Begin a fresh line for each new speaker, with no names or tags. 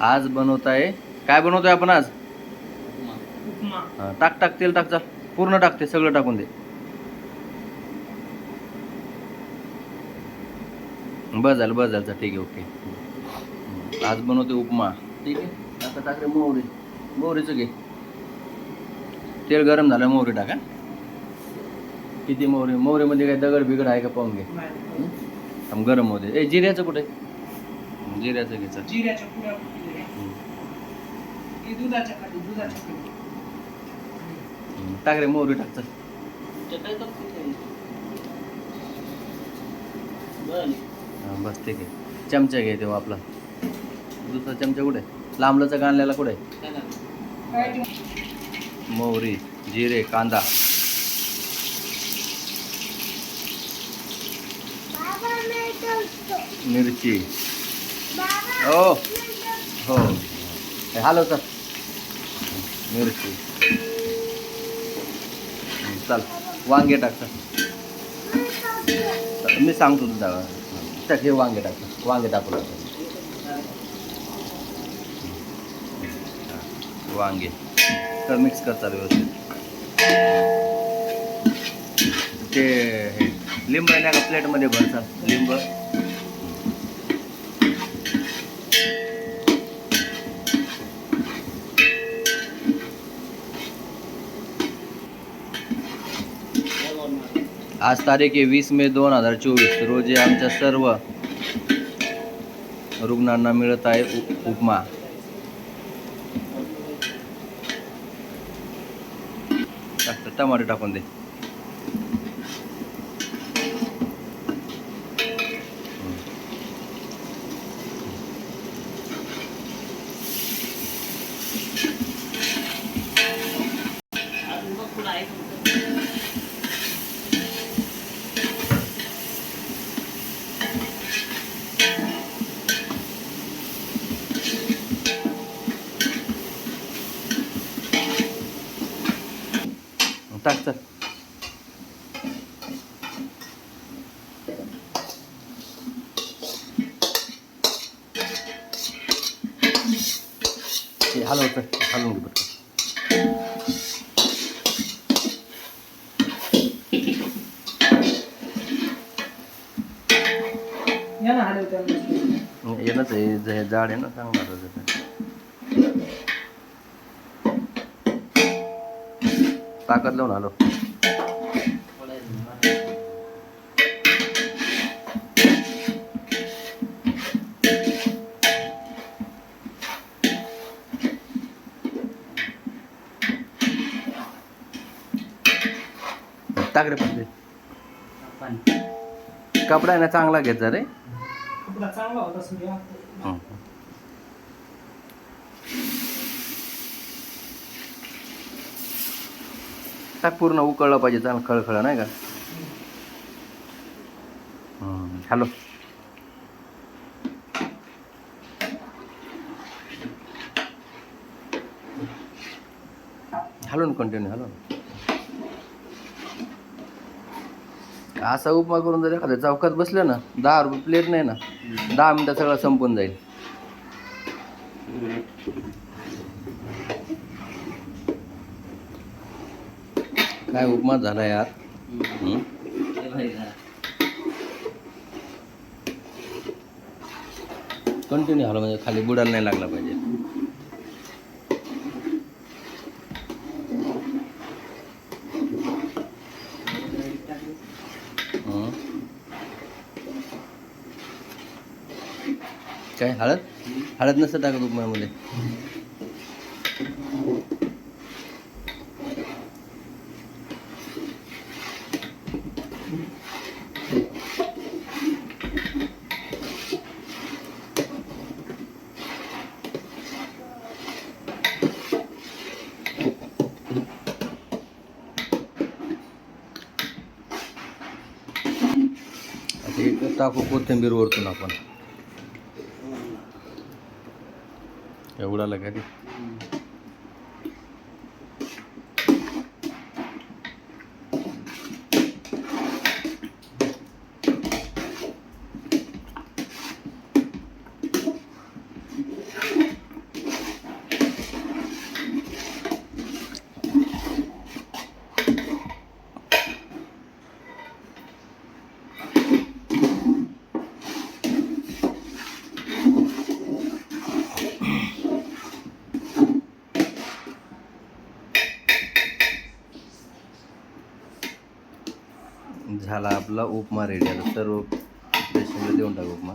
आज बनवताय. काय बनवतोय आपण आज?
उपमा.
हा, टाक टाक तेल टाक चाल. पूर्ण टाकते सगळं टाकून दे. बस झालं बस झालं चल, ठीक आहे ओके. हम्म. आज बनवते उपमा. ठीक आहे? आता टाक रे मोहरी. मोहरीचं घे. तेल गरम झालं मोहरी टाका किती मोहरी? मोहरीमध्ये काय दगड बिगड आहे का पाहून घे. हम्म? थांब गरम होते ए जिऱ्याचं कुठे? जिऱ्याचं घे चल.
जिऱ्याच्या. हे दुधाच्या खाली दुधाच्या खाली
हम्म, टाक रे मोहरी टाक चल हा, बस ठीक आहे. चमचा घे तेव्हा आपला. दुसरा चमचा कुठे? लांबलंचा कांदल्याला कुठे?
काय
मोहरी जिरे कांदा. मिरची. हो. हो. हे हलव मिरची. चाल. वांगे टाक चल. मी सांगतो तुझा टाक हे वांगे टाक वांगे टाकू लागतो वांगे. तर मिक्स कर चालू व्यवस्थित. ते हे लिंब आहे ना का प्लेटमध्ये भर लिंब. आज तारीख आहे वीस मे दोन हजार चोवीस. रोजी आमच्या सर्व रुग्णांना मिळत आहे उपमा. टमाटे टाकून दे. टाक चल. हे हलव चल हलवून घे पटकन.
या ना हलवत्या मस्त.
येणंच आहे जे जाड आहे ना चांगला ताकद लावून टाक रे पहिले कपडा ना चांगला जा रे.
चांगला होता सूर्या
हं. टाक पूर्ण उकळलं पाहिजे चांगलं खळखळ नाही का? हॅलो. हॅलो ना कंटिन्यू हॅलो. असा उपमा करून जर एखाद्या चौकात बसलं ना दहा रुपये प्लेट नाही ना दहा मिनटं सगळं संपून जाईल. काय उपमा झाला यार? कंटिन्यू हलव म्हणजे खाली बुडायला नाही लागला पाहिजे. काय हळद? हळद नसतं टाकत उपमामध्ये. एक टाकू कोथिंबीर वरतून आपण. एवढा लगा झाला आपला उपमा रेडी आता सर्व पेशंटला देऊन टाकू उपमा.